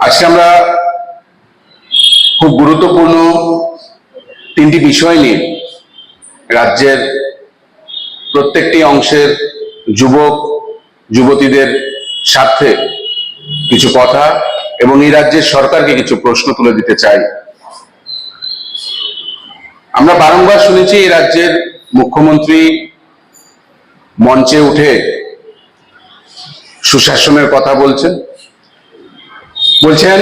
আজকে আমরা খুব গুরুত্বপূর্ণ তিনটি বিষয় নিয়ে রাজ্যের প্রত্যেকটি অংশের যুবক, যুবতীদের স্বার্থে কিছু কথা এবং এই রাজ্যের সরকারকে কিছু প্রশ্ন তুলে দিতে চাই। আমরা বারংবার শুনেছি এই রাজ্যের মুখ্যমন্ত্রী মঞ্চে উঠে সুশাসনের কথা বলছেন। বলছেন,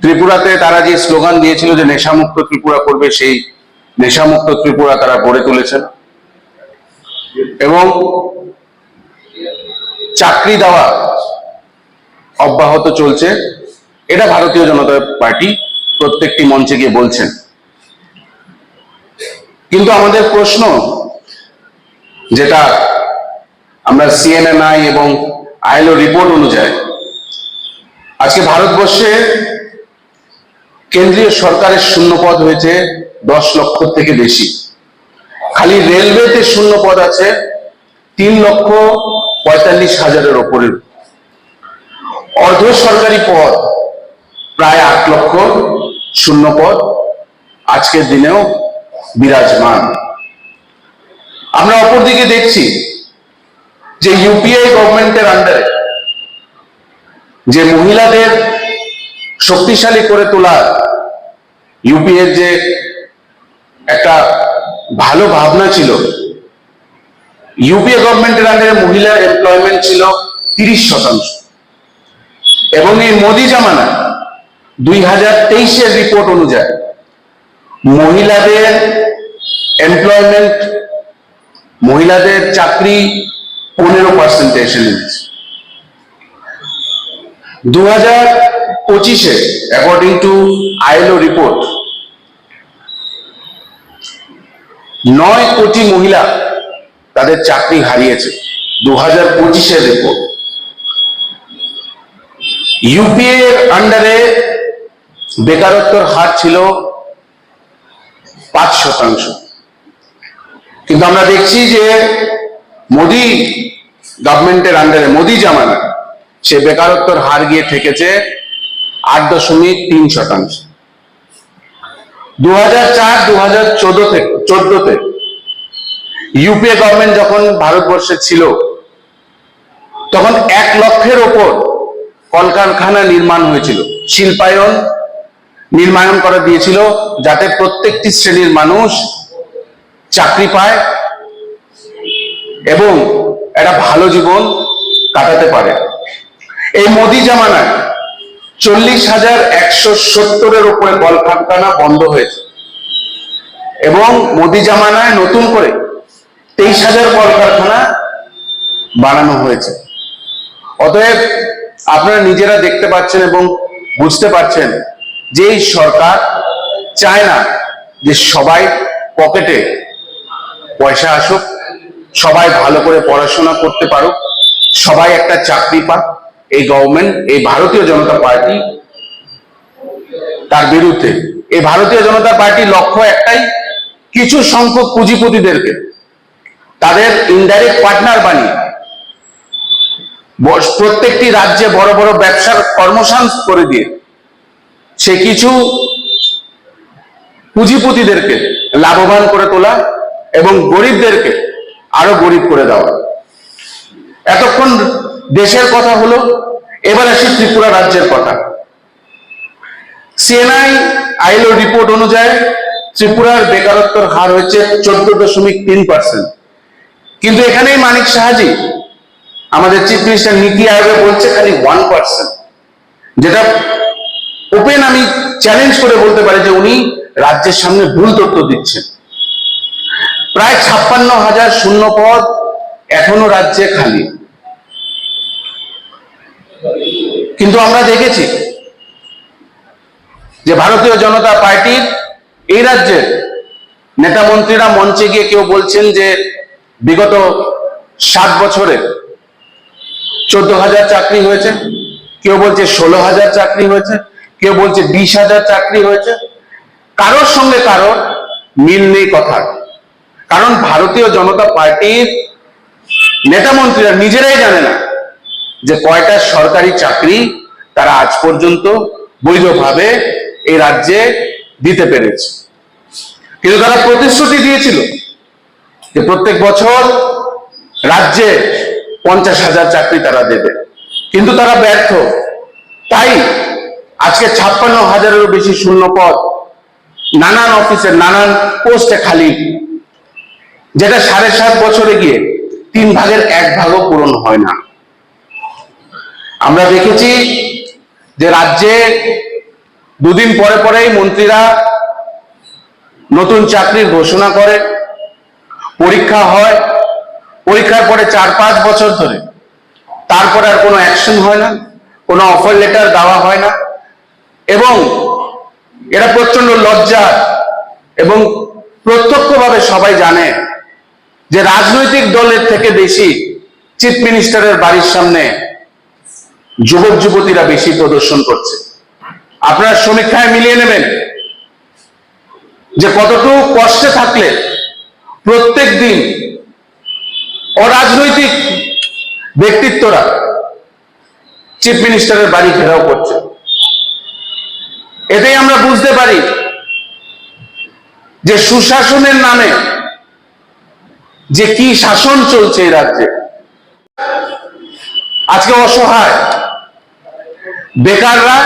ত্রিপুরাতে তারা যে স্লোগান দিয়েছিল যে নেশামুক্ত ত্রিপুরা করবে, সেই নেশামুক্ত ত্রিপুরা তারা গড়ে তুলেছেন। এবং চাকরি দেওয়া অব্যাহত চলছে। এটা ভারতীয় জনতা পার্টি প্রত্যেকটি মঞ্চে গিয়ে বলছেন। কিন্তু আমাদের প্রশ্ন, যেটা আমরা সিএনএনআই এবং আইএলও রিপোর্ট অনুযায়ী আজকে ভারতবর্ষে কেন্দ্রীয় সরকারের শূন্যপদ হয়েছে দশ লক্ষ থেকে বেশি। খালি রেলওয়েতে শূন্য পদ আছে তিন লক্ষ পঁয়তাল্লিশ হাজারের ওপরের। অর্ধ সরকারি পদ প্রায় আট লক্ষ শূন্য পদ আজকের দিনেও বিরাজমান। আমরা অপরদিকে দেখছি যে ইউপিআই গভর্নমেন্টের আন্ডারে যে মহিলাদের শক্তিশালী করে তোলা ইউপিএর যে একটা ভালো ভাবনা ছিল ইউপিএ গভর্নমেন্টের আন্ডারে মহিলার এমপ্লয়মেন্ট ছিল তিরিশ শতাংশ। এবং এই মোদি জামানা দুই হাজার তেইশের রিপোর্ট অনুযায়ী মহিলাদের এমপ্লয়মেন্ট মহিলাদের চাকরি পনেরো পার্সেন্টে এসে নেমেছে দু হাজার পঁচিশে অ্যাকর্ডিং টু আইএলও রিপোর্ট নয় কোটি মহিলা তাদের চাকরি হারিয়েছে। দু হাজার পঁচিশের রিপোর্ট ইউপিএ এর আন্ডারে বেকারত্বর হার ছিল পাঁচ শতাংশ। কিন্তু আমরা দেখছি যে মোদি গভর্নমেন্টের আন্ডারে মোদি জামানা, সে বেকারত্বর হার গিয়ে থেকেছে আট দশমিক তিন শতাংশ। দু হাজার চার দু হাজার চোদ্দ চোদ্দতে ইউপিএ গভর্নমেন্ট যখন ভারতবর্ষে ছিল, তখন এক লক্ষের ওপর কলকারখানা নির্মাণ হয়েছিল, শিল্পায়ন নির্মাণ করা দিয়েছিল, যাতে প্রত্যেকটি শ্রেণির মানুষ চাকরি পায় এবং একটা ভালো জীবন কাটাতে পারে। এই মোদি জামানায় চল্লিশ হাজার একশো সত্তরের উপরে কলকারখানা বন্ধ হয়েছে। এবং মোদি জামানায় নতুন করে তেইশ হাজার কলকারখানা বানানো হয়েছে। অতএব আপনারা নিজেরা দেখতে পাচ্ছেন এবং বুঝতে পারছেন যে এই সরকার চায় না যে সবাই পকেটে পয়সা আসুক সবাই ভালো করে পড়াশোনা করতে পারো। সবাই একটা চাকরি পাক। এই গভর্নমেন্ট এই ভারতীয় জনতা পার্টি তার বিরুদ্ধে। এই ভারতীয় জনতা পার্টির লক্ষ্য একটাই, কিছু সংখ্যক পুঁজিপতিদেরকে। তাদের ইনডাইরেক্ট পার্টনার বানিয়ে। প্রত্যেকটি রাজ্যে বড় বড় ব্যবসার কর্মসংস্থান করে দিয়ে। সে কিছু পুঁজিপতিদেরকে লাভবান করে তোলা এবং গরিবদেরকে আরও গরিব করে দেওয়া এতক্ষণ দেশের কথা হলো, এবার আসি ত্রিপুরা রাজ্যের কথা। সিএনআই আইলো রিপোর্ট অনুযায়ী ত্রিপুরার বেকারত্বর হার হচ্ছে চোদ্দ দশমিক তিন পার্সেন্ট কিন্তু এখানেই মানিক সাহাজি, আমাদের চিফ মিনিস্টার নীতি আয়োগে বলছে খালি ওয়ান পার্সেন্ট যেটা ওপেন আমি চ্যালেঞ্জ করে বলতে পারি যে উনি রাজ্যের সামনে ভুল তথ্য দিচ্ছেন। প্রায় ছাপ্পান্ন হাজার শূন্য পদ এখনও রাজ্যে খালি। কিন্তু আমরা দেখেছি যে ভারতীয় জনতা পার্টির এই রাজ্যের নেতা মন্ত্রীরা মঞ্চে গিয়ে কেউ বলছেন যে বিগত সাত বছরে চোদ্দ হাজার চাকরি হয়েছে, কেউ বলছে ষোলো হাজার চাকরি হয়েছে, কেউ বলছে বিশ হাজার চাকরি হয়েছে। কারোর সঙ্গে কারোর মিল নেই কথা কারণ ভারতীয় জনতা পার্টির নেতা মন্ত্রীরা নিজেরাই জানে না যে কয়টা সরকারি চাকরি তারা আজ পর্যন্ত বৈধভাবে এই রাজ্যে দিতে পেরেছে। কিন্তু তারা প্রতিশ্রুতি দিয়েছিল যে প্রত্যেক বছর রাজ্যে পঞ্চাশ হাজার চাকরি তারা দেবে। কিন্তু তারা ব্যর্থ। তাই আজকে ছাপ্পান্ন হাজারেরও বেশি শূন্য পদ নানান অফিসের নানান পোস্টে খালি যেটা সাড়ে সাত বছরে গিয়ে তিন ভাগের এক ভাগও পূরণ হয় না। আমরা দেখেছি যে রাজ্যে দুদিন পরে পরেই মন্ত্রীরা নতুন চাকরির ঘোষণা করে, পরীক্ষা হয়, পরীক্ষার পরে চার পাঁচ বছর ধরে। তারপরে আর কোনো অ্যাকশন হয় না, কোনো অফার লেটার দেওয়া হয় না। এবং এরা প্রচণ্ড লজ্জা এবং প্রত্যক্ষভাবে সবাই জানে যে রাজনৈতিক দলের থেকে বেশি চিফ মিনিস্টারের বাড়ির সামনে যুবক যুবতীরা বেশি প্রদর্শন করছে। আপনারা সমীক্ষায় মিলিয়ে নেবেন যে কতটুকু কষ্টে থাকলে প্রত্যেক দিন অরাজনৈতিক ব্যক্তিত্বরা চিফ মিনিস্টারের বাড়ি ঘেরাও করছে। এটাই আমরা বুঝতে পারি যে সুশাসনের নামে যে কি শাসন চলছে এই রাজ্যে। আজকে অসহায়, বেকাররা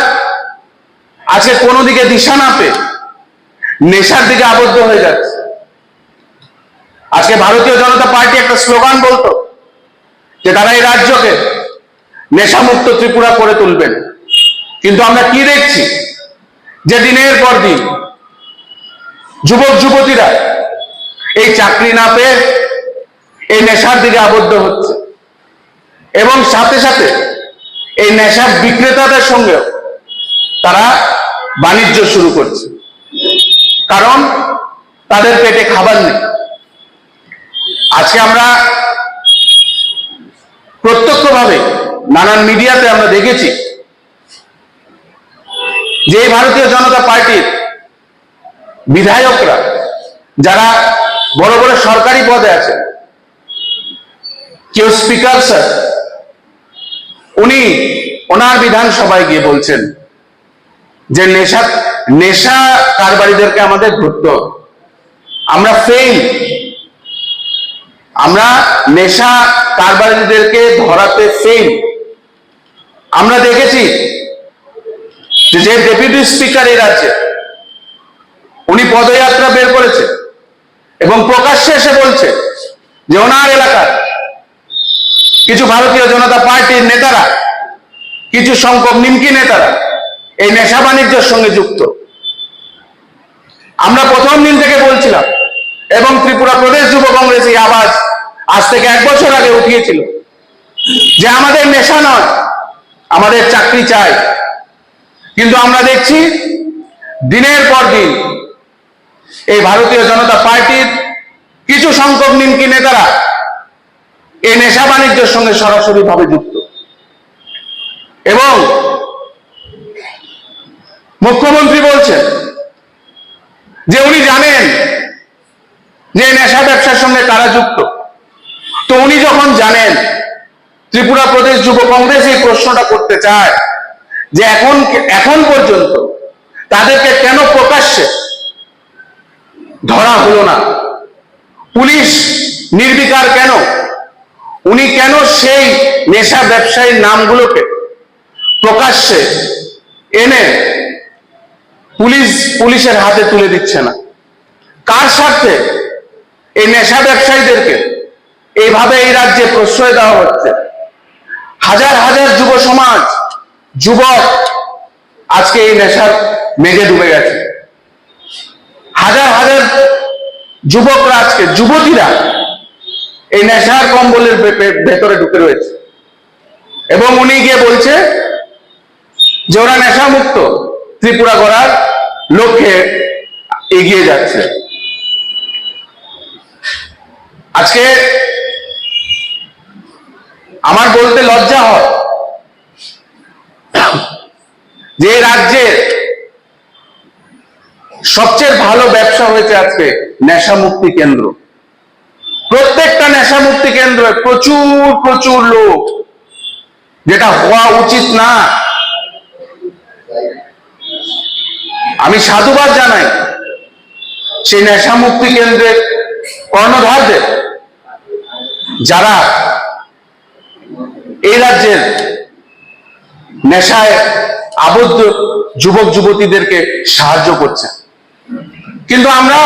আজকে কোনো দিকে দিশা না পেয়ে নেশার দিকে আবদ্ধ হয়ে যাচ্ছে। আজকে ভারতীয় জনতা পার্টি একটা স্লোগান বলতো যে তারা এই রাজ্যকে নেশামুক্ত ত্রিপুরা করে তুলবেন। কিন্তু আমরা কি দেখছি? যে দিনের পর দিন যুবক যুবতীরা এই চাকরি না পেয়ে এই নেশার দিকে আবদ্ধ হচ্ছে। এবং সাথে সাথে এই নেশার বিক্রেতাদের সঙ্গেও তারা বাণিজ্য শুরু করছে। কারণ তাদের পেটে খাবার নেই। আজকে আমরা প্রত্যক্ষভাবে নানান মিডিয়াতে আমরা দেখেছি যে ভারতীয় জনতা পার্টির বিধায়করা, যারা বড় বড় সরকারি পদে আছেন কেউ স্পিকার স্যার উনি ওনার বিধানসভায় গিয়ে বলছেন যে নেশা নেশা কারবারিদেরকে আমাদের ধরতে আমরা ফেল আমরা নেশা কারবারিদেরকে ধরাতে ফেল আমরা দেখেছি যে ডেপুটি স্পিকার এর আছে উনি পদযাত্রা বের করেছে এবং প্রকাশ্যে এসে বলছে যে ওনার এলাকার কিছু ভারতীয় জনতা পার্টির নেতারা, কিছু সংখ্যক নিমকি নেতারা এই নেশা বাণিজ্যের সঙ্গে যুক্ত। আমরা প্রথম দিন থেকে বলছিলাম, এবং ত্রিপুরা প্রদেশ যুব কংগ্রেস এই আওয়াজ আজ থেকে এক বছর আগে উঠিয়েছিল, যে আমাদের নেশা নয়, আমাদের চাকরি চাই। কিন্তু আমরা দেখছি, দিনের পর দিন এই ভারতীয় জনতা পার্টির কিছু সংখ্যক নিমকি নেতারা এই নেশা বাণিজ্যের সঙ্গে সরাসরি ভাবে যুক্ত। এবং মুখ্যমন্ত্রী বলছেন যে উনি জানেন যে নেশা ব্যবসার সঙ্গে কারা যুক্ত। তো উনি যখন জানেন ত্রিপুরা প্রদেশ যুব কংগ্রেস এই প্রশ্নটা করতে চায় যে এখন এখন পর্যন্ত তাদেরকে কেন প্রকাশ্যে ধরা হলো না? পুলিশ নির্বিকার কেন উনি কেন সেই নেশা ব্যবসায়ীর নামগুলোকে প্রকাশ্যে এনে পুলিশ, পুলিশের হাতে তুলে দিচ্ছে না? কার স্বার্থে এই নেশা ব্যবসায়ীদেরকে এইভাবে এই রাজ্যে প্রশ্রয় দেওয়া হচ্ছে? হাজার হাজার যুব সমাজ, যুবক আজকে এই নেশার মেঘে ডুবে গেছে। হাজার হাজার যুবকরা আজকে, যুবতীরা এই নেশার কম্বলের ভেতরে ঢুকে রয়েছে। এবং উনি গিয়ে বলছে যে ওরা নেশা মুক্ত ত্রিপুরা করার লক্ষ্যে এগিয়ে যাচ্ছে। আজকে আমার বলতে লজ্জা হয় যে রাজ্যের সবচেয়ে ভালো ব্যবসা হয়েছে আজকে নেশা মুক্তি কেন্দ্র। প্রত্যেকটা নেশা মুক্তি কেন্দ্রে প্রচুর প্রচুর লোক। যেটা হওয়া উচিত না। আমি সাধুবাদ জানাই সেই নেশা মুক্তি কেন্দ্রের কর্ণধারদের, যারা এই রাজ্যের নেশায় আবদ্ধ যুবক যুবতীদেরকে সাহায্য করছে। কিন্তু আমরা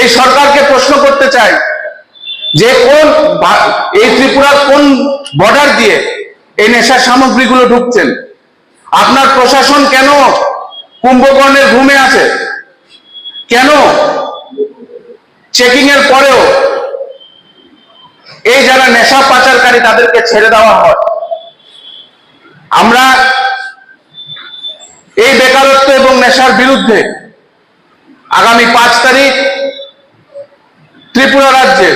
এই সরকারকে প্রশ্ন করতে চাই যে কোন এই ত্রিপুরার কোন বর্ডার দিয়ে এই নেশার সামগ্রীগুলো ঢুকছেন? আপনার প্রশাসন কেন কুম্ভকর্ণের ঘুমে আছে? কেন চেকিং এর পরেও এই যারা নেশা পাচারকারী তাদেরকে ছেড়ে দেওয়া হয়? আমরা এই বেকারত্ব এবং নেশার বিরুদ্ধে আগামী পাঁচ তারিখ ত্রিপুরা রাজ্যে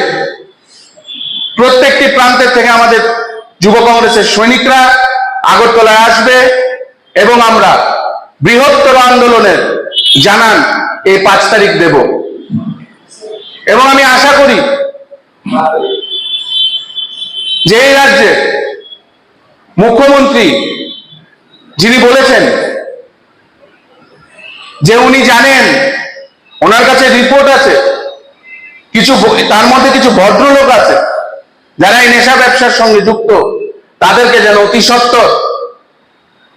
প্রত্যেকটি প্রান্তের থেকে আমাদের যুব কংগ্রেসের সৈনিকরা আগরতলায় আসবে এবং আমরা বৃহত্তর আন্দোলনের জানান এই পাঁচ তারিখ দেব। এবং আমি আশা করি যে এই রাজ্যে মুখ্যমন্ত্রী যিনি বলেছেন যে উনি জানেন, ওনার কাছে রিপোর্ট আছে কিছু তার মধ্যে কিছু ভদ্রলোক আছে, যারা এই নেশা ব্যবসার সঙ্গে যুক্ত, তাদেরকে যেন অতি সত্বর,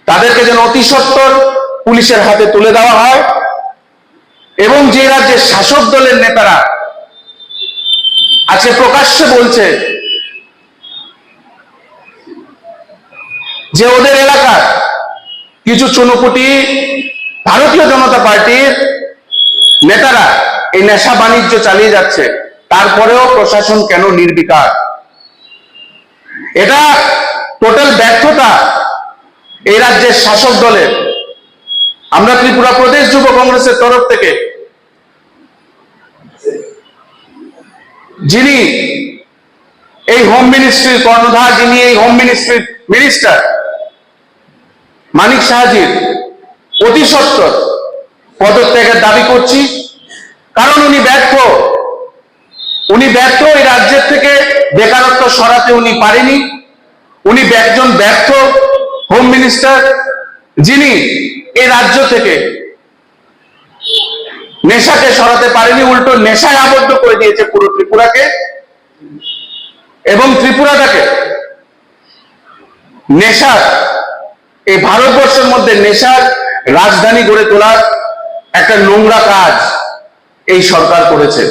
তাদেরকে যেন অতি সত্বর পুলিশের হাতে তুলে দেওয়া হয়। এবং যে রাজ্যের শাসক দলের নেতারা আজকে প্রকাশ্যে বলছে যে ওদের এলাকার কিছু চুনোপুটি ভারতীয় জনতা পার্টির নেতারা এই নেশা বাণিজ্য চালিয়ে যাচ্ছে, তারপরেও প্রশাসন কেন নির্বিকার? এটা টোটাল ব্যর্থতা এই রাজ্যের শাসক দলের। আমরা ত্রিপুরা প্রদেশ যুব কংগ্রেসের তরফ থেকে যিনি এই হোম মিনিস্ট্রির কর্ণধার, যিনি এই হোম মিনিস্ট্রির মিনিস্টার মানিক সাহাজির অতি সত্তর পদত্যাগের দাবি করছি। কারণ উনি ব্যর্থ। উনি ব্যর্থ, এই রাজ্যের থেকে বেকারত্ব সরাতে উনি পারেনি। উনি একজন ব্যর্থ হোম মিনিস্টার যিনি এই রাজ্য থেকে নেশাকে সরাতে পারেনি, উল্টো নেশায় আবদ্ধ করে দিয়েছে পুরো ত্রিপুরাকে এবং ত্রিপুরাটাকে নেশার, এই ভারতবর্ষের মধ্যে নেশার রাজধানী গড়ে তোলার একটা নোংরা কাজ। এই সরকার করেছে।